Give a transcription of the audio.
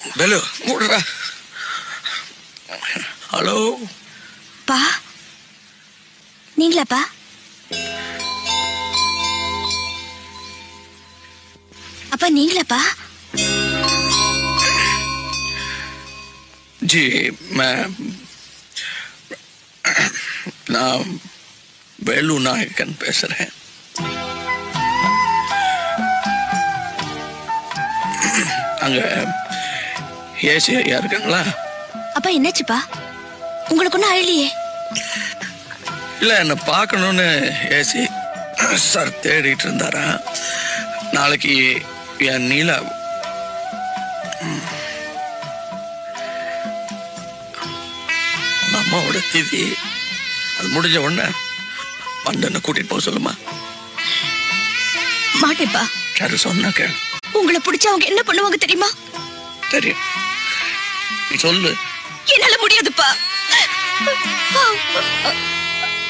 பெலு மூடுறா hello பா நீங்களாப்பா அப்பா நீங்களாப்பா G நான் வேலு நாயக்கன் பேசுறேன் அங்க ஏசி ஐயா இருக்காங்களா அப்பா என்னாச்சுப்பா? உங்களுக்கு ஒன்றும் அழலையே இல்ல என்ன பார்க்கணும்னு ஏசி சார் தேடிட்டு இருந்தாரா? நாளைக்கு என் நீலா அம்மாவோட திதி. அது முடிஞ்ச உடனே பண்டனை கூட்டிட்டு போக சொல்லுமா. மாட்டேப்பா. சரி சொன்னா கேள். உங்களை பிடிச்ச அவங்க என்ன பண்ணுவாங்க தெரியுமா? தெரியும். சொல்லு. என்னால முடியாதுப்பா.